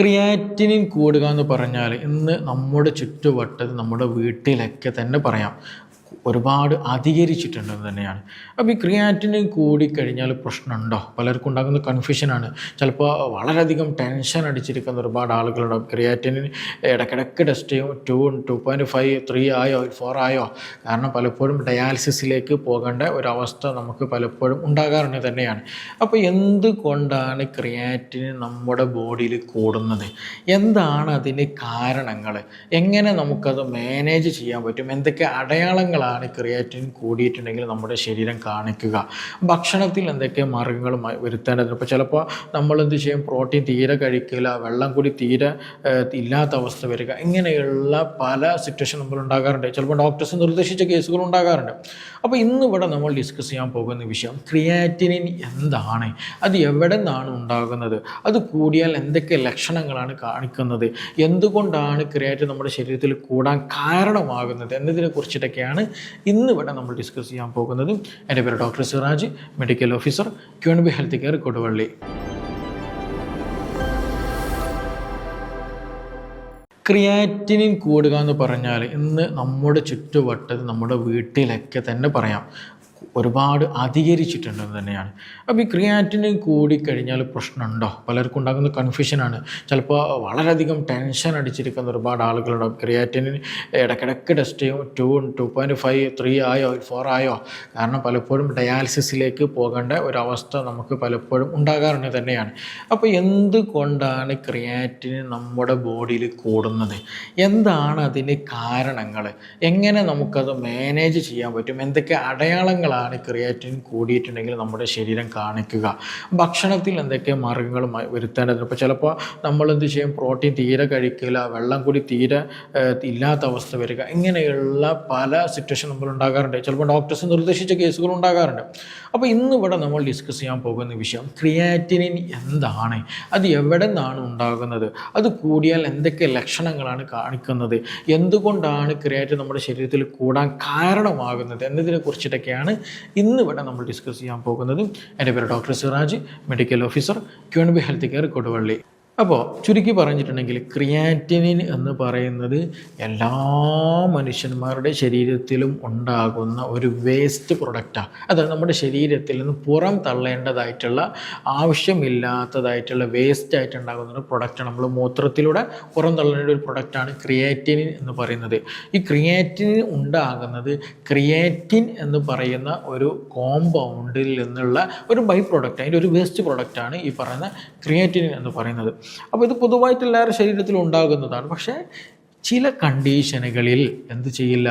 Creatinine കൂടുക എന്ന് പറഞ്ഞാൽ ഇന്ന് നമ്മുടെ ചുറ്റുവട്ടത്ത് നമ്മുടെ വീട്ടിലൊക്കെ തന്നെ പറയാം. ഒരുപാട് അധികരിച്ചിട്ടുണ്ടെന്ന് തന്നെയാണ്. അപ്പോൾ ഈ കൂടി കഴിഞ്ഞാൽ പ്രശ്നമുണ്ടോ? പലർക്കും ഉണ്ടാകുന്ന കൺഫ്യൂഷനാണ് ചിലപ്പോൾ വളരെയധികം ടെൻഷൻ അടിച്ചിരിക്കുന്ന ഒരുപാട് ആളുകളുണ്ടാവും ക്രിയാറ്റിനിന് ഇടയ്ക്കിടയ്ക്ക് ടെസ്റ്റ് ചെയ്യും. Two two point five three ആയോ ഫോർ ആയോ. കാരണം പലപ്പോഴും ഡയാലിസിസിലേക്ക് പോകേണ്ട ഒരവസ്ഥ നമുക്ക് പലപ്പോഴും ഉണ്ടാകാറുണ്ട് തന്നെയാണ്. അപ്പോൾ എന്തുകൊണ്ടാണ് ക്രിയാറ്റിന് നമ്മുടെ ബോഡിയിൽ കൂടുന്നത്? എന്താണ് അതിന് കാരണങ്ങൾ എങ്ങനെ നമുക്കത് മാനേജ് ചെയ്യാൻ പറ്റും? എന്തൊക്കെ അടയാളങ്ങളാണ് ക്രിയാറ്റിൻ കൂടിയിട്ടുണ്ടെങ്കിൽ നമ്മുടെ ശരീരം കാണിക്കുക. ഭക്ഷണത്തിൽ എന്തൊക്കെ മാർഗങ്ങൾ വരുത്തേണ്ടത് ഇപ്പോൾ ചിലപ്പോൾ നമ്മൾ എന്ത് ചെയ്യും? പ്രോട്ടീൻ തീരെ കഴിക്കില്ല വെള്ളം കൂടി തീരെ ഇല്ലാത്ത അവസ്ഥ വരിക. ഇങ്ങനെയുള്ള പല സിറ്റുവേഷൻ നമ്മൾ ഉണ്ടാകാറുണ്ട്. ചിലപ്പോൾ ഡോക്ടേഴ്സ് നിർദ്ദേശിച്ച കേസുകൾ ഉണ്ടാകാറുണ്ട്. അപ്പോൾ ഇന്ന് ഇവിടെ നമ്മൾ ഡിസ്കസ് ചെയ്യാൻ പോകുന്ന വിഷയം ക്രിയാറ്റിനിൻ എന്താണ്? അത് എവിടെ നിന്നാണ് ഉണ്ടാകുന്നത്? അത് കൂടിയാൽ എന്തൊക്കെ ലക്ഷണങ്ങളാണ് കാണിക്കുന്നത്? എന്തുകൊണ്ടാണ് ക്രിയാറ്റിൻ നമ്മുടെ ശരീരത്തിൽ കൂടാൻ കാരണമാകുന്നത്? എന്നതിനെ കുറിച്ചിട്ടൊക്കെയാണ് ഇന്ന് ഇവിടെ നമ്മൾ ഡിസ്കസ് ചെയ്യാൻ പോകുന്നത് എന്റെ പേര് ഡോക്ടർ സിറാജ് മെഡിക്കൽ ഓഫീസർ ക്യൂൺബി ഹെൽത്ത് കെയർ കൊടുവള്ളി. ക്രിയാറ്റിനിൻ കൂടുക എന്ന് പറഞ്ഞാൽ ഇന്ന് നമ്മുടെ ചുറ്റുവട്ടത്ത് നമ്മുടെ വീട്ടിലൊക്കെ തന്നെ പറയാം. ഒരുപാട് അധികരിച്ചിട്ടുണ്ടെന്ന് തന്നെയാണ്. അപ്പോൾ ഈ കൂടി കഴിഞ്ഞാൽ പ്രശ്നമുണ്ടോ? പലർക്കും ഉണ്ടാകുന്ന കൺഫ്യൂഷനാണ് ചിലപ്പോൾ വളരെയധികം ടെൻഷൻ അടിച്ചിരിക്കുന്ന ഒരുപാട് ആളുകളുണ്ടാവും. ക്രിയാറ്റിന് ഇടയ്ക്കിടയ്ക്ക് ടെസ്റ്റ് ചെയ്യും. Two two point five three ആയോ ഫോർ ആയോ. കാരണം പലപ്പോഴും ഡയാലിസിസിലേക്ക് പോകേണ്ട ഒരവസ്ഥ നമുക്ക് പലപ്പോഴും ഉണ്ടാകാറുണ്ട് തന്നെയാണ്. അപ്പോൾ എന്തുകൊണ്ടാണ് ക്രിയാറ്റിന് നമ്മുടെ ബോഡിയിൽ കൂടുന്നത്? എന്താണ് അതിന് കാരണങ്ങൾ എങ്ങനെ നമുക്കത് മാനേജ് ചെയ്യാൻ പറ്റും? എന്തൊക്കെ അടയാളങ്ങളാണ് ക്രിയാറ്റിൻ കൂടിയിട്ടുണ്ടെങ്കിൽ നമ്മുടെ ശരീരം കാണിക്കുക. ഭക്ഷണത്തിൽ എന്തൊക്കെ മാർഗങ്ങൾ വരുത്തേണ്ടത് ഇപ്പോൾ ചിലപ്പോൾ നമ്മൾ എന്ത് ചെയ്യും? പ്രോട്ടീൻ തീരെ കഴിക്കില്ല വെള്ളം കൂടി തീരെ ഇല്ലാത്ത അവസ്ഥ വരിക. ഇങ്ങനെയുള്ള പല സിറ്റുവേഷൻ നമ്മൾ ഉണ്ടാകാറുണ്ട്. ചിലപ്പോൾ ഡോക്ടേഴ്സ് നിർദ്ദേശിച്ച കേസുകൾ ഉണ്ടാകാറുണ്ട്. അപ്പോൾ ഇന്ന് ഇവിടെ നമ്മൾ ഡിസ്കസ് ചെയ്യാൻ പോകുന്ന വിഷയം ക്രിയാറ്റിനിൻ എന്താണ്? അത് എവിടെ നിന്നാണ് ഉണ്ടാകുന്നത്? അത് കൂടിയാൽ എന്തൊക്കെ ലക്ഷണങ്ങളാണ് കാണിക്കുന്നത്? എന്തുകൊണ്ടാണ് ക്രിയാറ്റിൻ നമ്മുടെ ശരീരത്തിൽ കൂടാൻ കാരണമാകുന്നത്? എന്നതിനെ കുറിച്ചിട്ടൊക്കെയാണ് ഇന്ന് ഇവിടെ നമ്മൾ ഡിസ്കസ് ചെയ്യാൻ പോകുന്നത് എന്റെ പേര് ഡോക്ടർ സിറാജ് മെഡിക്കൽ ഓഫീസർ ക്യൂൺബി ഹെൽത്ത് കെയർ കൊടുവള്ളി. അപ്പോൾ ചുരുക്കി പറഞ്ഞിട്ടുണ്ടെങ്കിൽ ക്രിയാറ്റിനിൻ എന്ന് പറയുന്നത് എല്ലാ മനുഷ്യന്മാരുടെ ശരീരത്തിലും ഉണ്ടാകുന്ന ഒരു വേസ്റ്റ് പ്രൊഡക്റ്റാണ് അതായത് നമ്മുടെ ശരീരത്തിൽ നിന്ന് പുറം തള്ളേണ്ടതായിട്ടുള്ള ആവശ്യമില്ലാത്തതായിട്ടുള്ള വേസ്റ്റ് ആയിട്ട് ഉണ്ടാകുന്ന ഒരു പ്രൊഡക്റ്റാണ് നമ്മൾ മൂത്രത്തിലൂടെ പുറം തള്ളേണ്ട ഒരു പ്രൊഡക്റ്റാണ് ക്രിയാറ്റിനിൻ എന്ന് പറയുന്നത്. ഈ ക്രിയാറ്റിനിൻ ഉണ്ടാകുന്നത് ക്രിയാറ്റിൻ എന്ന് പറയുന്ന ഒരു കോമ്പൗണ്ടിൽ നിന്നുള്ള ഒരു ബൈ പ്രൊഡക്റ്റ് അതിന്റെ ഒരു വേസ്റ്റ് പ്രൊഡക്റ്റാണ് ഈ പറയുന്ന ക്രിയാറ്റിനിൻ എന്ന് പറയുന്നത്. അപ്പോൾ ഇത് പൊതുവായിട്ട് എല്ലാവരുടെ ഉണ്ടാകുന്നതാണ്. പക്ഷേ ചില കണ്ടീഷനുകളിൽ എന്ത് ചെയ്യില്ല?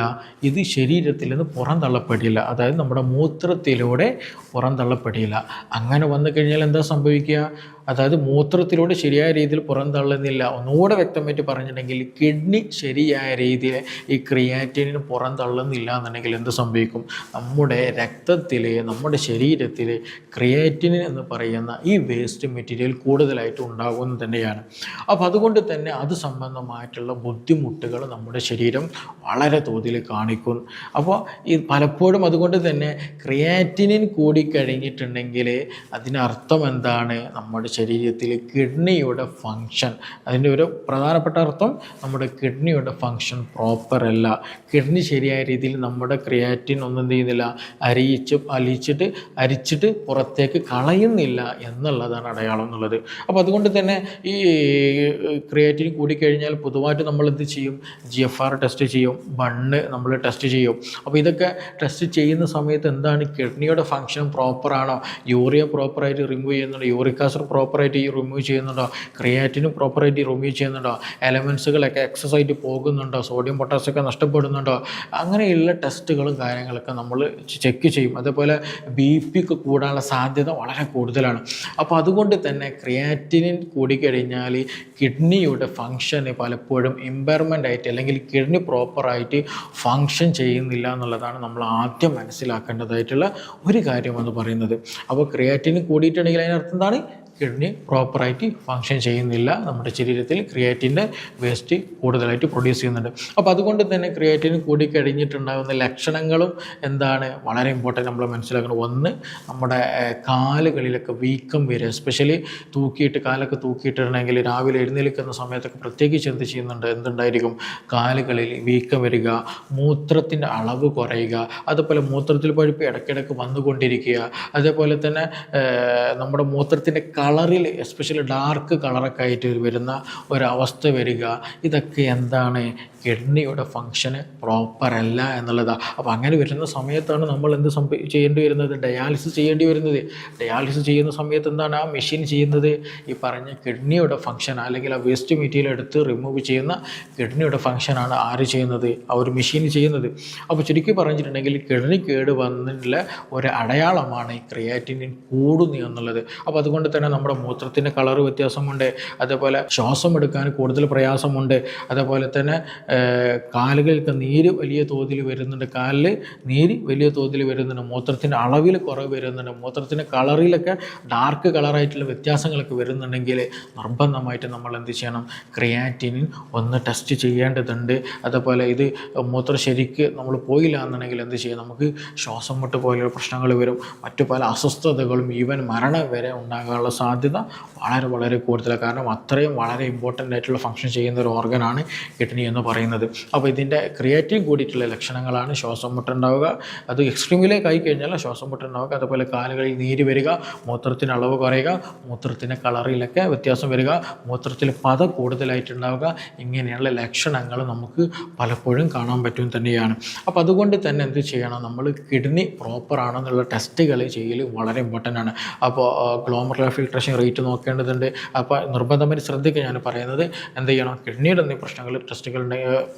ഇത് ശരീരത്തിൽ നിന്ന് പുറന്തള്ളപ്പെടില്ല അതായത് നമ്മുടെ മൂത്രത്തിലൂടെ പുറന്തള്ളപ്പെടില്ല അങ്ങനെ വന്നു കഴിഞ്ഞാൽ എന്താ സംഭവിക്കുക? അതായത് മൂത്രത്തിലൂടെ ശരിയായ രീതിയിൽ പുറന്തള്ളുന്നില്ല. ഒന്നുകൂടെ വ്യക്തമായിട്ട് പറഞ്ഞിട്ടുണ്ടെങ്കിൽ കിഡ്നി ശരിയായ രീതിയിൽ ഈ ക്രിയാറ്റിനിന് പുറന്തള്ളുന്നില്ല എന്നുണ്ടെങ്കിൽ എന്ത് സംഭവിക്കും? നമ്മുടെ രക്തത്തിൽ നമ്മുടെ ശരീരത്തിൽ ക്രിയാറ്റിനിൻ എന്ന് പറയുന്ന ഈ വേസ്റ്റ് മെറ്റീരിയൽ കൂടുതലായിട്ട് ഉണ്ടാകുമെന്ന് തന്നെയാണ്. അപ്പോൾ അതുകൊണ്ട് തന്നെ അത് സംബന്ധമായിട്ടുള്ള ബുദ്ധിമുട്ടുകൾ നമ്മുടെ ശരീരം വളരെ തോതിൽ കാണിക്കും. അപ്പോൾ ഈ പലപ്പോഴും അതുകൊണ്ട് തന്നെ ക്രിയാറ്റിനിൻ കൂടിക്കഴിഞ്ഞിട്ടുണ്ടെങ്കിൽ അതിനർത്ഥം എന്താണ്? നമ്മുടെ ശരീരത്തിൽ കിഡ്നിയുടെ ഫങ്ഷൻ അതിന്റെ ഒരു പ്രധാനപ്പെട്ട അർത്ഥം നമ്മുടെ കിഡ്നിയുടെ ഫങ്ഷൻ പ്രോപ്പർ അല്ല. കിഡ്നി ശരിയായ രീതിയിൽ നമ്മുടെ ക്രിയാറ്റിൻ ഒന്നും എന്ത് ചെയ്യുന്നില്ല അരിയിച്ച് അലിയിച്ചിട്ട് അരിച്ചിട്ട് പുറത്തേക്ക് കളയുന്നില്ല എന്നുള്ളതാണ് അടയാളം എന്നുള്ളത്. അപ്പോൾ അതുകൊണ്ട് തന്നെ ഈ ക്രിയാറ്റിൻ കൂടിക്കഴിഞ്ഞാൽ പൊതുവായിട്ട് നമ്മൾ എന്ത് ചെയ്യും? ജി എഫ് ആർ ടെസ്റ്റ് ചെയ്യും. ബണ്ണ് നമ്മൾ ടെസ്റ്റ് ചെയ്യും. അപ്പോൾ ഇതൊക്കെ ടെസ്റ്റ് ചെയ്യുന്ന സമയത്ത് എന്താണ് കിഡ്നിയുടെ ഫങ്ഷൻ പ്രോപ്പറാണോ യൂറിയ പ്രോപ്പറായിട്ട് റിമൂവ് ചെയ്യുന്നുണ്ടോ? യൂറിക് ആസിഡ് പ്രോപ്പറായിട്ട് റിമൂവ് ചെയ്യുന്നുണ്ടോ? ക്രിയാറ്റിനും പ്രോപ്പറായിട്ട് റിമൂവ് ചെയ്യുന്നുണ്ടോ? എലമെൻസുകളൊക്കെ എക്സസൈറ്റ് പോകുന്നുണ്ടോ? സോഡിയം പൊട്ടാസ് ഒക്കെ നഷ്ടപ്പെടുന്നുണ്ടോ? അങ്ങനെയുള്ള ടെസ്റ്റുകളും കാര്യങ്ങളൊക്കെ നമ്മൾ ചെക്ക് ചെയ്യും. അതേപോലെ ബി പി ഒക്കെ കൂടാനുള്ള സാധ്യത വളരെ കൂടുതലാണ്. അപ്പോൾ അതുകൊണ്ട് തന്നെ ക്രിയാറ്റിനിൻ കൂടിക്കഴിഞ്ഞാൽ കിഡ്നിയുടെ ഫങ്ഷന് പലപ്പോഴും ഇമ്പയർമെന്റ് ആയിട്ട് അല്ലെങ്കിൽ കിഡ്നി പ്രോപ്പറായിട്ട് ഫങ്ഷൻ ചെയ്യുന്നില്ല എന്നുള്ളതാണ് നമ്മൾ ആദ്യം മനസ്സിലാക്കേണ്ടതായിട്ടുള്ള ഒരു കാര്യമെന്ന് പറയുന്നത്. അപ്പോൾ ക്രിയാറ്റിന് കൂടിയിട്ടുണ്ടെങ്കിൽ അതിനർത്ഥം എന്താണ്? കിഡ്നി പ്രോപ്പറായിട്ട് ഫങ്ഷൻ ചെയ്യുന്നില്ല. നമ്മുടെ ശരീരത്തിൽ ക്രിയാറ്റിന്റെ വേസ്റ്റ് കൂടുതലായിട്ട് പ്രൊഡ്യൂസ് ചെയ്യുന്നുണ്ട്. അപ്പോൾ അതുകൊണ്ട് തന്നെ ക്രിയാറ്റിൻ കൂടിക്കഴിഞ്ഞിട്ടുണ്ടാകുന്ന ലക്ഷണങ്ങളും എന്താണ്? വളരെ ഇമ്പോർട്ടന്റ് നമ്മൾ മനസ്സിലാക്കണം. ഒന്ന് നമ്മുടെ കാലുകളിലൊക്കെ വീക്കം വരിക. എസ്പെഷ്യലി തൂക്കിയിട്ട് കാലൊക്കെ തൂക്കിയിട്ടുണ്ടെങ്കിൽ രാവിലെ എഴുന്നേൽക്കുന്ന സമയത്തൊക്കെ പ്രത്യേകിച്ച് എന്ത് ചെയ്യുന്നുണ്ട്? എന്തുണ്ടായിരിക്കും? കാലുകളിൽ വീക്കം വരിക മൂത്രത്തിന്റെ അളവ് കുറയുക അതുപോലെ മൂത്രത്തിൽ പഴുപ്പ് ഇടയ്ക്കിടയ്ക്ക് വന്നുകൊണ്ടിരിക്കുക അതേപോലെ തന്നെ നമ്മുടെ മൂത്രത്തിന്റെ കളറിൽ എസ്പെഷ്യലി ഡാർക്ക് കളറൊക്കെ ആയിട്ട് വരുന്ന ഒരവസ്ഥ വരിക ഇതൊക്കെ എന്താണ് കിഡ്നിയുടെ ഫങ്ഷന് പ്രോപ്പറല്ല എന്നുള്ളതാണ് അപ്പോൾ അങ്ങനെ വരുന്ന സമയത്താണ് നമ്മൾ എന്ത് ചെയ്യേണ്ടി വരുന്നത്? ഡയാലിസിസ് ചെയ്യേണ്ടി വരുന്നത്. ഡയാലിസിസ് ചെയ്യുന്ന സമയത്ത് എന്താണ് ആ മെഷീൻ ചെയ്യുന്നത്? ഈ പറഞ്ഞ കിഡ്നിയുടെ ഫങ്ഷൻ അല്ലെങ്കിൽ ആ വേസ്റ്റ് മെറ്റീരിയൽ എടുത്ത് റിമൂവ് ചെയ്യുന്ന കിഡ്നിയുടെ ഫങ്ഷനാണ് ആര് ചെയ്യുന്നത്? ആ ഒരു മെഷീൻ ചെയ്യുന്നത്. അപ്പോൾ ചുരുക്കി പറഞ്ഞിട്ടുണ്ടെങ്കിൽ കിഡ്നി കേട് വന്നിട്ടുള്ള ഒരു അടയാളമാണ് ഈ ക്രിയാറ്റിനിൻ കൂടുന്നു എന്നുള്ളത്. അപ്പോൾ അതുകൊണ്ട് തന്നെ നമ്മുടെ മൂത്രത്തിന്റെ കളർ വ്യത്യാസമുണ്ട്. അതേപോലെ ശ്വാസം എടുക്കാൻ കൂടുതൽ പ്രയാസമുണ്ട്. അതേപോലെ തന്നെ കാലുകൾക്ക് നീര് വലിയ തോതിൽ വരുന്നുണ്ട്. കാലിൽ നീര് വലിയ തോതിൽ വരുന്നുണ്ട്. മൂത്രത്തിന്റെ അളവിൽ കുറവ് വരുന്നുണ്ട്. മൂത്രത്തിന്റെ കളറിലൊക്കെ ഡാർക്ക് കളറായിട്ടുള്ള വ്യത്യാസങ്ങളൊക്കെ വരുന്നുണ്ടെങ്കിൽ നിർബന്ധമായിട്ട് നമ്മൾ എന്ത് ചെയ്യണം? ക്രിയാറ്റിനിൻ ഒന്ന് ടെസ്റ്റ് ചെയ്യേണ്ടതുണ്ട്. അതേപോലെ ഇത് മൂത്രം ശരിക്ക് നമ്മൾ പോയില്ല എന്നുണ്ടെങ്കിൽ എന്ത് ചെയ്യും നമുക്ക് ശ്വാസം മുട്ട് പോലെയുള്ള പ്രശ്നങ്ങൾ വരും. മറ്റു പല അസ്വസ്ഥതകളും ഈവൻ മരണം വരെ ഉണ്ടാകാനുള്ള വളരെ വളരെ കൂടുതലാണ്. കാരണം അത്രയും വളരെ ഇമ്പോർട്ടന്റ് ആയിട്ടുള്ള ഫങ്ഷൻ ചെയ്യുന്ന ഒരു ഓർഗനാണ് കിഡ്നി എന്ന് പറയുന്നത്. അപ്പോൾ ഇതിന്റെ ക്രിയേറ്റീവ് കൂടിയിട്ടുള്ള ലക്ഷണങ്ങളാണ് ശ്വാസം മുട്ടുണ്ടാവുക അത് എക്സ്ട്രീമിലേക്ക് ആയി കഴിഞ്ഞാൽ ശ്വാസം മുട്ടുണ്ടാവുക അതുപോലെ കാലുകളിൽ നീര് വരിക മൂത്രത്തിന് അളവ് കുറയുക മൂത്രത്തിന്റെ കളറിലൊക്കെ വ്യത്യാസം വരിക മൂത്രത്തിൽ പത കൂടുതലായിട്ടുണ്ടാവുക. ഇങ്ങനെയുള്ള ലക്ഷണങ്ങൾ നമുക്ക് പലപ്പോഴും കാണാൻ പറ്റും തന്നെയാണ്. അപ്പോൾ അതുകൊണ്ട് തന്നെ എന്ത് ചെയ്യണം? നമ്മൾ കിഡ്നി പ്രോപ്പർ ആണെന്നുള്ള ടെസ്റ്റുകൾ ചെയ്യൽ വളരെ ഇമ്പോർട്ടന്റ് ആണ്. അപ്പോൾ ഗ്ലോമറുലർ ഫിൽട്രേഷൻ റേറ്റ് നോക്കേണ്ടതുണ്ട്. അപ്പോൾ നിർബന്ധമായി ശ്രദ്ധിക്കുക ഞാൻ പറയുന്നത്. എന്ത് ചെയ്യണം? കിഡ്നിയുടെ എന്തെങ്കിലും പ്രശ്നങ്ങൾ ടെസ്റ്റുകൾ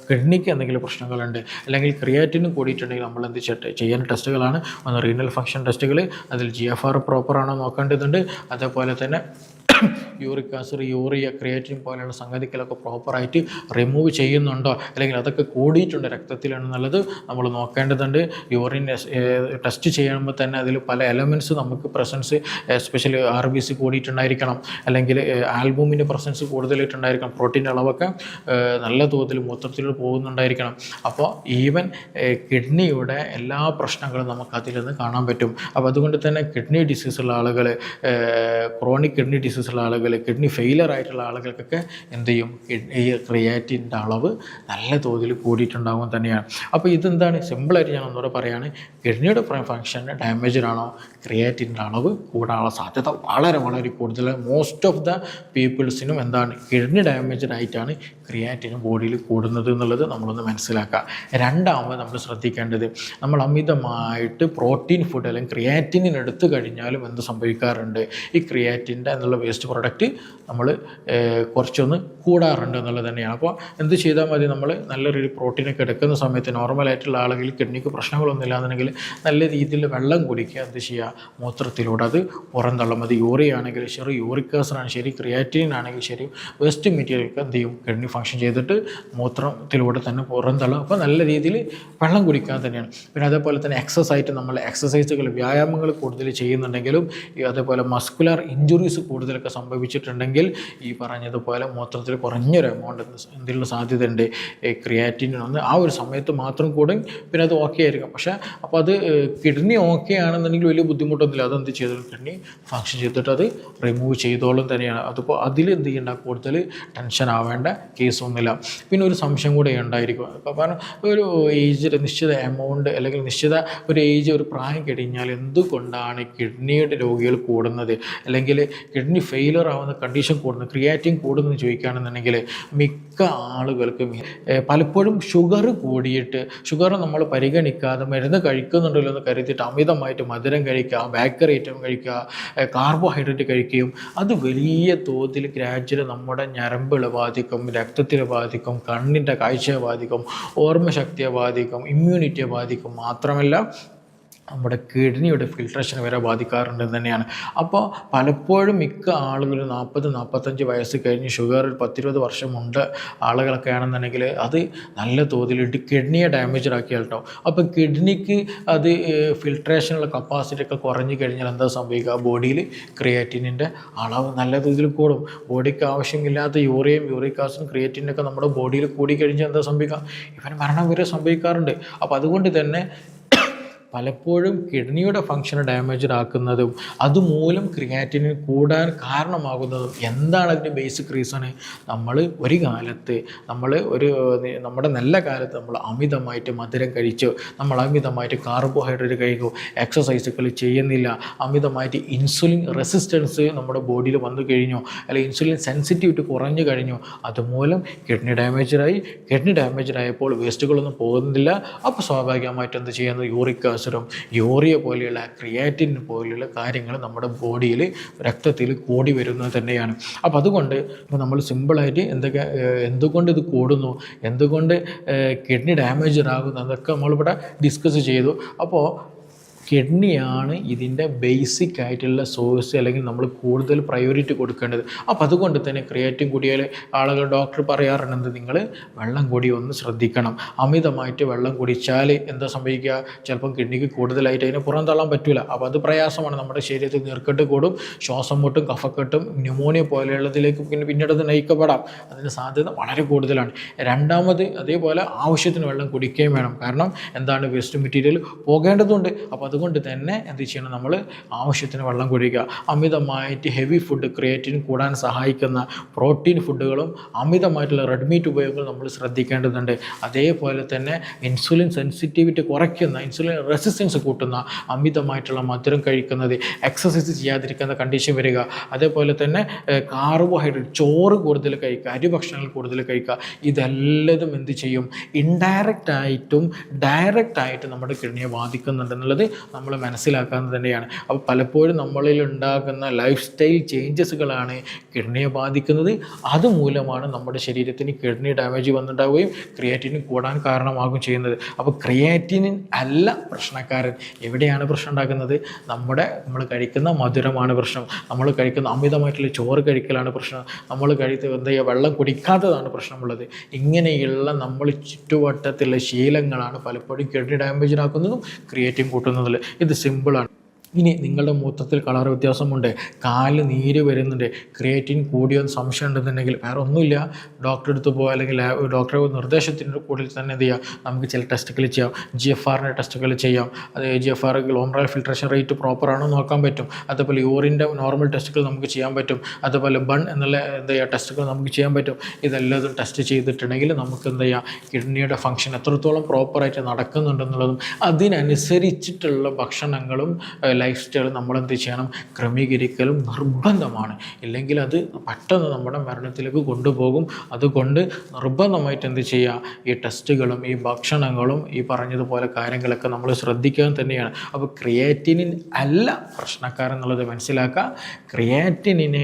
കിഡ്നിക്ക് എന്തെങ്കിലും പ്രശ്നങ്ങളുണ്ട്. അല്ലെങ്കിൽ ക്രിയാറ്റിനും കൂടിയിട്ടുണ്ടെങ്കിൽ നമ്മൾ എന്ത് ചെയ്യുന്ന ടെസ്റ്റുകളാണ് ഒന്ന് റീനൽ ഫങ്ഷൻ ടെസ്റ്റുകൾ അതിൽ ജി എഫ് ആർ പ്രോപ്പറാണോ നോക്കേണ്ടതുണ്ട്. അതേപോലെ തന്നെ യൂറിക് ആസിഡ് യൂറിയ ക്രിയേറ്റിൻ പോലെയുള്ള സംഗതികളൊക്കെ പ്രോപ്പറായിട്ട് റിമൂവ് ചെയ്യുന്നുണ്ടോ? അല്ലെങ്കിൽ അതൊക്കെ കൂടിയിട്ടുണ്ട് രക്തത്തിലാണെന്നുള്ളത് നമ്മൾ നോക്കേണ്ടതുണ്ട്. യൂറിൻ ടെസ്റ്റ് ചെയ്യുമ്പോൾ തന്നെ അതിൽ പല എലമെന്റ്സ് നമുക്ക് presence especially R B C കൂടിയിട്ടുണ്ടായിരിക്കണം. അല്ലെങ്കിൽ ആൽബുമിന്റെ പ്രസൻസ് കൂടുതലായിട്ടുണ്ടായിരിക്കണം. പ്രോട്ടീൻ അളവൊക്കെ നല്ല തോതിൽ മൂത്രത്തിൽ പോകുന്നുണ്ടായിരിക്കണം. അപ്പോൾ ഈവൻ കിഡ്നിയുടെ എല്ലാ പ്രശ്നങ്ങളും നമുക്ക് അതിൽ നിന്ന് കാണാൻ പറ്റും. അപ്പോൾ അതുകൊണ്ട് തന്നെ കിഡ്നി ഡിസീസ് ഉള്ള ആളുകൾ ക്രോണിക് കിഡ്നി ഡിസീസ് ഉള്ള ആളുകൾ കിഡ്നി ഫെയിലർ ആയിട്ടുള്ള ആളുകൾക്കൊക്കെ എന്ത് ചെയ്യും? ഈ ക്രിയാറ്റിന്റെ അളവ് നല്ല തോതിൽ കൂടിയിട്ടുണ്ടാകും തന്നെയാണ്. അപ്പോൾ ഇതെന്താണ്? സിമ്പിളായിട്ട് ഞാൻ ഒന്നുകൂടെ പറയുകയാണ് കിഡ്നിയുടെ ഫങ്ഷൻ ഡാമേജ് ആണോ? ക്രിയാറ്റിന്റെ അളവ് കൂടാനുള്ള സാധ്യത വളരെ വളരെ കൂടുതൽ. മോസ്റ്റ് ഓഫ് ദ പീപ്പിൾസിനും എന്താണ് കിഡ്നി ഡാമേജ്ഡ് ആയിട്ടാണ് ക്രിയാറ്റിന് ബോഡിയിൽ കൂടുന്നത് എന്നുള്ളത് നമ്മളൊന്ന് മനസ്സിലാക്കുക രണ്ടാമത് നമ്മൾ ശ്രദ്ധിക്കേണ്ടത് നമ്മൾ അമിതമായിട്ട് പ്രോട്ടീൻ ഫുഡ് അല്ലെങ്കിൽ ക്രിയാറ്റിനിന് എടുത്തു കഴിഞ്ഞാലും എന്ത് സംഭവിക്കാറുണ്ട്? ഈ ക്രിയാറ്റിന്റെ എന്നുള്ള വേസ്റ്റ് പ്രൊഡക്റ്റ് നമ്മൾ കുറച്ചൊന്ന് കൂടാറുണ്ട് എന്നുള്ളത് തന്നെയാണ്. അപ്പോൾ എന്ത് ചെയ്താൽ മതി? നമ്മൾ നല്ല രീതിയിൽ പ്രോട്ടീനൊക്കെ എടുക്കുന്ന സമയത്ത് നോർമലായിട്ടുള്ള ആളുകൾ കിഡ്നിക്ക് പ്രശ്നങ്ങളൊന്നുമില്ല എന്നുണ്ടെങ്കിൽ നല്ല രീതിയിൽ വെള്ളം കുടിക്കുക എന്ത് ചെയ്യുക? മൂത്രത്തിലൂടെ. അത് പുറന്തള്ളും. അത് യൂറിയ ആണെങ്കിലും ശരി യൂറിക് ആസിഡാണ് ശരി ക്രിയാറ്റിൻ ആണെങ്കിൽ ശരി വേസ്റ്റ് മെറ്റീരിയലൊക്കെ എന്ത് ചെയ്യും? കിഡ്നി ഫങ്ഷൻ ചെയ്തിട്ട് മൂത്രത്തിലൂടെ തന്നെ പുറന്തള്ളും. അപ്പോൾ നല്ല രീതിയിൽ വെള്ളം കുടിക്കാൻ തന്നെയാണ്. പിന്നെ അതേപോലെ തന്നെ എക്സസൈസ് നമ്മൾ എക്സസൈസുകൾ വ്യായാമങ്ങൾ കൂടുതൽ ചെയ്യുന്നുണ്ടെങ്കിലും അതേപോലെ മസ്കുലർ ഇഞ്ചുറീസ് കൂടുതലൊക്കെ സംഭവിച്ചിട്ടുണ്ടെങ്കിൽ ഈ പറഞ്ഞതുപോലെ മൂത്രത്തിൽ കുറഞ്ഞൊരു എമൗണ്ട് എന്തിനുള്ള സാധ്യതയുണ്ട്. ഈ ക്രിയാറ്റിൻ വന്ന് ആ ഒരു സമയത്ത് മാത്രം കൂടും പിന്നെ അത് ഓക്കെ ആയിരിക്കും. പക്ഷേ അപ്പോൾ അത് കിഡ്നി ഓക്കെ ആണെന്നുണ്ടെങ്കിൽ വലിയ ബുദ്ധിമുട്ടൊന്നുമില്ല. അതെന്ത് ചെയ്താൽ കിഡ്നി ഫങ്ഷൻ ചെയ്തിട്ട് അത് റിമൂവ് ചെയ്തോളും തന്നെയാണ്. അതിപ്പോൾ അതിൽ എന്ത് ചെയ്യേണ്ട കൂടുതൽ ടെൻഷൻ ആവേണ്ട കേസൊന്നുമില്ല പിന്നെ ഒരു സംശയം കൂടെ ഉണ്ടായിരിക്കും. അപ്പോൾ കാരണം ഒരു ഏജ് നിശ്ചിത എമൗണ്ട് അല്ലെങ്കിൽ നിശ്ചിത ഒരു ഏജ് ഒരു പ്രായം കഴിഞ്ഞാൽ എന്തുകൊണ്ടാണ് കിഡ്നിയുടെ രോഗികൾ കൂടുന്നത്? അല്ലെങ്കിൽ കിഡ്നി ഫെയിലർ ആവുന്ന കണ്ടീഷൻ കൂടുന്നത്? ക്രിയാറ്റിൻ കൂടുന്നത് ചോദിക്കുകയാണെന്നുണ്ടെങ്കിൽ മിക്ക ആളുകൾക്കും പലപ്പോഴും ഷുഗർ കൂടിയിട്ട് ഷുഗർ നമ്മൾ പരിഗണിക്കാതെ മരുന്ന് കഴിക്കുന്നുണ്ടല്ലോ എന്ന് കരുതിയിട്ട് അമിതമായിട്ട് മധുരം കഴിക്കുക ബേക്കറി ഐറ്റം കഴിക്കുക കാർബോഹൈഡ്രേറ്റ് കഴിക്കുകയും അത് വലിയ തോതിൽ ഗ്രാജുവലി നമ്മുടെ ഞരമ്പുകളെ ബാധിക്കും രക്തത്തിനെ ബാധിക്കും കണ്ണിന്റെ കാഴ്ചയെ ബാധിക്കും ഓർമ്മശക്തിയെ ബാധിക്കും ഇമ്മ്യൂണിറ്റിയെ ബാധിക്കും. മാത്രമല്ല നമ്മുടെ കിഡ്നിയുടെ ഫിൽട്രേഷൻ വരെ ബാധിക്കാറുണ്ടെന്ന് തന്നെയാണ്. അപ്പോൾ പലപ്പോഴും മിക്ക ആളുകൾ നാൽപ്പത് നാൽപ്പത്തഞ്ച് വയസ്സ് കഴിഞ്ഞ് ഷുഗർ പത്തിരുപത് വർഷമുണ്ട് ആളുകളൊക്കെ ആണെന്നുണ്ടെങ്കിൽ അത് നല്ല തോതിൽ കിഡ്നിയെ ഡാമേജ് കേട്ടോ അപ്പോൾ കിഡ്നിക്ക് അത് ഫിൽട്രേഷനുള്ള കപ്പാസിറ്റി ഒക്കെ കുറഞ്ഞു കഴിഞ്ഞാൽ എന്താ സംഭവിക്കുക? ബോഡിയിൽ ക്രിയാറ്റിനിന്റെ അളവ് നല്ല തോതിൽ കൂടും. ബോഡിക്ക് ആവശ്യമില്ലാത്ത യൂറിയയും യൂറിക് ആസിഡും ക്രിയാറ്റിനൊക്കെ നമ്മുടെ ബോഡിയിൽ കൂടി കഴിഞ്ഞാൽ എന്താ സംഭവിക്കുക? ഇവൻ മരണം വരെ സംഭവിക്കാറുണ്ട്. അപ്പോൾ അതുകൊണ്ട് തന്നെ പലപ്പോഴും കിഡ്നിയുടെ ഫങ്ഷൻ ഡാമേജ്ഡ് ആക്കുന്നതും അതുമൂലം ക്രിയാറ്റിന് കൂടാൻ കാരണമാകുന്നതും എന്താണ് അതിന്റെ ബേസിക് റീസണ് നമ്മൾ ഒരു കാലത്ത് നമ്മൾ ഒരു നമ്മുടെ നല്ല കാലത്ത് നമ്മൾ അമിതമായിട്ട് മധുരം കഴിച്ചു. നമ്മൾ അമിതമായിട്ട് കാർബോഹൈഡ്രേറ്റ് കഴിക്കും. എക്സസൈസുകൾ ചെയ്യുന്നില്ല. അമിതമായിട്ട് ഇൻസുലിൻ റെസിസ്റ്റൻസ് നമ്മുടെ ബോഡിയിൽ വന്നു കഴിഞ്ഞു. അല്ലെങ്കിൽ ഇൻസുലിൻ സെൻസിറ്റിവിറ്റി കുറഞ്ഞു കഴിഞ്ഞു. അതുമൂലം കിഡ്നി ഡാമേജായി കിഡ്നി ഡാമേജ് ആയപ്പോൾ വേസ്റ്റുകളൊന്നും പോകുന്നില്ല. അപ്പോൾ സ്വാഭാവികമായിട്ട് എന്ത് ചെയ്യുന്നത് യൂറിക് ആസിഡും യൂറിയ പോലെയുള്ള ക്രിയാറ്റിൻ പോലെയുള്ള കാര്യങ്ങൾ നമ്മുടെ ബോഡിയിൽ രക്തത്തിൽ കൂടി വരുന്നത് തന്നെയാണ്. അപ്പോൾ അതുകൊണ്ട് ഇപ്പോൾ നമ്മൾ സിമ്പിളായിട്ട് എന്തൊക്കെ എന്തുകൊണ്ട് ഇത് കൂടുന്നു എന്തുകൊണ്ട് കിഡ്നി ഡാമേജ് ആകുന്നു അതൊക്കെ നമ്മളിവിടെ ഡിസ്കസ് ചെയ്തു. അപ്പോൾ കിഡ്നിയാണ് ഇതിന്റെ ബേസിക് ആയിട്ടുള്ള സോഴ്സ് അല്ലെങ്കിൽ നമ്മൾ കൂടുതൽ പ്രയോറിറ്റി കൊടുക്കേണ്ടത്. അപ്പോൾ അതുകൊണ്ട് തന്നെ ക്രിയേറ്റിൻ കൂടിയാൽ ആളുകൾ ഡോക്ടർ പറയാറുണ്ട് നിങ്ങൾ വെള്ളം കൂടി ഒന്ന് ശ്രദ്ധിക്കണം. അമിതമായിട്ട് വെള്ളം കുടിച്ചാൽ എന്താ സംഭവിക്കുക? ചിലപ്പം കിഡ്നിക്ക് കൂടുതലായിട്ട് അതിനെ പുറന്തള്ളാൻ പറ്റില്ല അപ്പോൾ അത് പ്രയാസമാണ്. നമ്മുടെ ശരീരത്തിൽ നീർക്കെട്ട് കൂടും ശ്വാസം മുട്ടും കഫക്കെട്ടും ന്യൂമോണിയ പോലെയുള്ളതിലേക്ക് പിന്നെ പിന്നീട് അത് നയിക്കപ്പെടാം. അതിന് സാധ്യത വളരെ കൂടുതലാണ്. രണ്ടാമത് അതേപോലെ ആവശ്യത്തിന് വെള്ളം കുടിക്കുകയും വേണം. കാരണം എന്താണ് വേസ്റ്റ് മെറ്റീരിയൽ പോകേണ്ടതുണ്ട്. അപ്പോൾ അതുകൊണ്ട് തന്നെ എന്ത് ചെയ്യണം? നമ്മൾ ആവശ്യത്തിന് വെള്ളം കുടിക്കുക. അമിതമായിട്ട് ഹെവി ഫുഡ് ക്രിയേറ്റിൻ കൂടാൻ സഹായിക്കുന്ന പ്രോട്ടീൻ ഫുഡുകളും അമിതമായിട്ടുള്ള റെഡ് മീറ്റ് ഉപയോഗങ്ങൾ നമ്മൾ ശ്രദ്ധിക്കേണ്ടതുണ്ട്. അതേപോലെ തന്നെ ഇൻസുലിൻ സെൻസിറ്റിവിറ്റി കുറയ്ക്കുന്ന ഇൻസുലിൻ റെസിസ്റ്റൻസ് കൂട്ടുന്ന അമിതമായിട്ടുള്ള മധുരം കഴിക്കുന്നത് എക്സസൈസ് ചെയ്യാതിരിക്കുന്ന കണ്ടീഷൻ വരിക. അതേപോലെ തന്നെ കാർബോഹൈഡ്രേറ്റ് ചോറ് കൂടുതൽ കഴിക്കുക അരിഭക്ഷണങ്ങൾ കൂടുതൽ കഴിക്കുക. ഇതെല്ലതും എന്ത് ചെയ്യും? ഇൻഡയറക്റ്റ് ആയിട്ടും ഡയറക്റ്റ് ആയിട്ട് നമ്മുടെ കിഡ്നിയെ ബാധിക്കുന്നുണ്ടെന്നുള്ളത് നമ്മൾ മനസ്സിലാക്കാവുന്നത് തന്നെയാണ്. അപ്പോൾ പലപ്പോഴും നമ്മളിൽ ഉണ്ടാകുന്ന ലൈഫ് സ്റ്റൈൽ ചേഞ്ചസുകളാണ് കിഡ്നിയെ ബാധിക്കുന്നത്. അതുമൂലമാണ് നമ്മുടെ ശരീരത്തിന് കിഡ്നി ഡാമേജ് വന്നിട്ടുണ്ടാവുകയും ക്രിയാറ്റിനിൻ കൂടാൻ കാരണമാകും ചെയ്യുന്നത്. അപ്പോൾ ക്രിയാറ്റിനിൻ അല്ല പ്രശ്നക്കാരൻ. എവിടെയാണ് പ്രശ്നം ഉണ്ടാക്കുന്നത് നമ്മുടെ നമ്മൾ കഴിക്കുന്ന മധുരമാണ് പ്രശ്നം. നമ്മൾ കഴിക്കുന്ന അമിതമായിട്ടുള്ള ചോറ് കഴിക്കലാണ് പ്രശ്നം. നമ്മൾ കഴിക്കുന്ന എന്താ ചെയ്യുക? വെള്ളം കുടിക്കാത്തതാണ് പ്രശ്നമുള്ളത്. ഇങ്ങനെയുള്ള നമ്മൾ ചുറ്റുവട്ടത്തിലുള്ള ശീലങ്ങളാണ് പലപ്പോഴും കിഡ്നി ഡാമേജിനാക്കുന്നതും ക്രിയേറ്റിൻ കൂട്ടുന്നതിൽ ഇത് സിമ്പിളാണ് ഇനി നിങ്ങളുടെ മൂത്രത്തിൽ കളർ വ്യത്യാസമുണ്ട്. കാൽ നീര് വരുന്നുണ്ട്. ക്രിയേറ്റിൻ കൂടിയോ എന്ന് സംശയം ഉണ്ടെന്നുണ്ടെങ്കിൽ വേറെ ഒന്നുമില്ല. ഡോക്ടറെ അടുത്ത് പോകുക അല്ലെങ്കിൽ ഡോക്ടറെ നിർദ്ദേശത്തിന്റെ കൂടെ തന്നെ എന്ത് ചെയ്യാം? നമുക്ക് ചില ടെസ്റ്റുകൾ ചെയ്യാം. ജി എഫ് ആറിന്റെ ടെസ്റ്റുകൾ ചെയ്യാം. അത് G F R glomerular filtration rate proper ആണോ നോക്കാൻ പറ്റും. അതുപോലെ യൂറിന്റെ നോർമൽ ടെസ്റ്റുകൾ നമുക്ക് ചെയ്യാൻ പറ്റും. അതുപോലെ ബൺ എന്നുള്ള എന്താ ചെയ്യുക ടെസ്റ്റുകൾ നമുക്ക് ചെയ്യാൻ പറ്റും. ഇതെല്ലാം ടെസ്റ്റ് ചെയ്തിട്ടുണ്ടെങ്കിൽ നമുക്ക് എന്താ ചെയ്യുക കിഡ്നിയുടെ ഫംഗ്ഷൻ എത്രത്തോളം പ്രോപ്പറായിട്ട് നടക്കുന്നുണ്ടെന്നുള്ളതും അതിനനുസരിച്ചിട്ടുള്ള ഭക്ഷണങ്ങളും ലൈഫ് സ്റ്റൈൽ നമ്മളെന്ത് ചെയ്യണം? ക്രമീകരിക്കലും നിർബന്ധമാണ്. ഇല്ലെങ്കിൽ അത് പെട്ടെന്ന് നമ്മുടെ മരണത്തിലേക്ക് കൊണ്ടുപോകും. അതുകൊണ്ട് നിർബന്ധമായിട്ട് എന്ത് ചെയ്യുക? ഈ ടെസ്റ്റുകളും ഈ ഭക്ഷണങ്ങളും ഈ പറഞ്ഞതുപോലെ കാര്യങ്ങളൊക്കെ നമ്മൾ ശ്രദ്ധിക്കാൻ തന്നെയാണ്. അപ്പോൾ ക്രിയേറ്റിനിൻ അല്ല പ്രശ്നക്കാരൻ എന്നുള്ളത് മനസ്സിലാക്കുക. ക്രിയേറ്റിനിനെ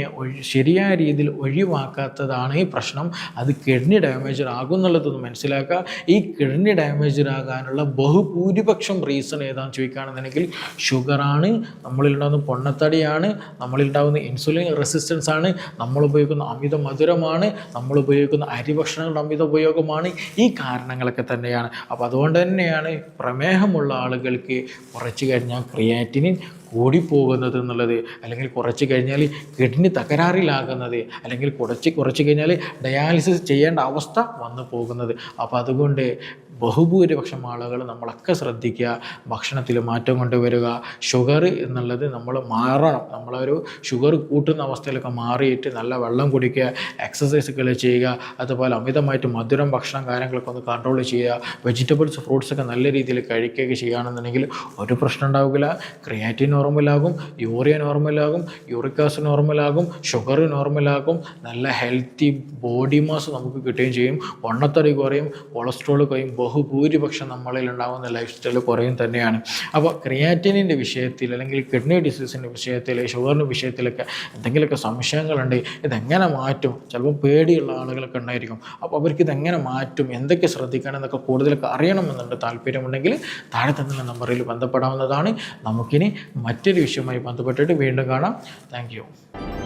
ശരിയായ രീതിയിൽ ഒഴിവാക്കാത്തതാണ് ഈ പ്രശ്നം. അത് കിഡ്നി ഡാമേജ് ആകുന്നുള്ളതെന്ന് മനസ്സിലാക്കുക. ഈ കിഡ്നി ഡാമേജ് ആകാനുള്ള ബഹുഭൂരിപക്ഷം റീസൺ ഏതാണെന്ന് ചോദിക്കുകയാണെന്നുണ്ടെങ്കിൽ ഷുഗറാണ് നമ്മളിലുണ്ടാകുന്ന പൊണ്ണത്തടിയാണ് നമ്മളിലുണ്ടാകുന്ന ഇൻസുലിൻ റെസിസ്റ്റൻസ് ആണ് നമ്മൾ ഉപയോഗിക്കുന്ന അമിത മധുരമാണ് നമ്മൾ ഉപയോഗിക്കുന്ന അരിഭക്ഷണങ്ങളുടെ അമിത ഉപയോഗമാണ് ഈ കാരണങ്ങളൊക്കെ തന്നെയാണ്. അപ്പോൾ അതുകൊണ്ട് തന്നെയാണ് പ്രമേഹമുള്ള ആളുകൾക്ക് കുറച്ച് കഴിഞ്ഞാൽ ക്രിയാറ്റിനിൻ കൂടിപ്പോകുന്നത് എന്നുള്ളത് അല്ലെങ്കിൽ കുറച്ച് കഴിഞ്ഞാൽ കിഡ്നി തകരാറിലാകുന്നത് അല്ലെങ്കിൽ കുറച്ച് കുറച്ച് കഴിഞ്ഞാൽ ഡയാലിസിസ് ചെയ്യേണ്ട അവസ്ഥ വന്നു പോകുന്നത്. അപ്പോൾ അതുകൊണ്ട് ബഹുഭൂരിപക്ഷം ആളുകൾ നമ്മളൊക്കെ ശ്രദ്ധിക്കുക ഭക്ഷണത്തിൽ മാറ്റം കൊണ്ടുവരിക. ഷുഗർ എന്നുള്ളത് നമ്മൾ മാറണം. നമ്മളൊരു ഷുഗർ കൂട്ടുന്ന അവസ്ഥയിലൊക്കെ മാറിയിട്ട് നല്ല വെള്ളം കുടിക്കുക എക്സസൈസുകൾ ചെയ്യുക അതുപോലെ അമിതമായിട്ട് മധുരം ഭക്ഷണം കാര്യങ്ങളൊക്കെ ഒന്ന് കൺട്രോൾ ചെയ്യുക വെജിറ്റബിൾസ് ഫ്രൂട്ട്സൊക്കെ നല്ല രീതിയിൽ കഴിക്കുകയൊക്കെ ചെയ്യുകയാണെന്നുണ്ടെങ്കിൽ ഒരു പ്രശ്നം ഉണ്ടാവില്ല. ക്രിയാറ്റിൻ നോർമലാകും യൂറിയ നോർമലാകും യൂറിക് ആസിഡ് നോർമലാകും ഷുഗർ നോർമലാകും നല്ല ഹെൽത്തി ബോഡി മാസ് നമുക്ക് കിട്ടുകയും ചെയ്യും. വണ്ണത്തടി കുറയും കൊളസ്ട്രോൾ കുറയും ബഹുഭൂരിപക്ഷം നമ്മളിൽ ഉണ്ടാകുന്ന ലൈഫ് സ്റ്റൈൽ കുറയും തന്നെയാണ്. അപ്പോൾ ക്രിയാറ്റിനിന്റെ വിഷയത്തിൽ അല്ലെങ്കിൽ കിഡ്നി ഡിസീസിന്റെ വിഷയത്തിൽ ഷുഗറിന്റെ വിഷയത്തിലൊക്കെ എന്തെങ്കിലുമൊക്കെ സംശയങ്ങളുണ്ട് ഇതെങ്ങനെ മാറ്റും? ചിലപ്പോൾ പേടിയുള്ള ആളുകളൊക്കെ ഉണ്ടായിരിക്കും. അപ്പോൾ അവർക്ക് ഇതെങ്ങനെ മാറ്റും? എന്തൊക്കെ ശ്രദ്ധിക്കണം എന്നൊക്കെ കൂടുതലൊക്കെ അറിയണമെന്നുണ്ട് താല്പര്യമുണ്ടെങ്കിൽ താഴെ തന്ന നമ്പറിൽ ബന്ധപ്പെടാവുന്നതാണ്. നമുക്കിനി മറ്റൊരു വിഷയവുമായി ബന്ധപ്പെട്ടിട്ട് വീണ്ടും കാണാം. താങ്ക്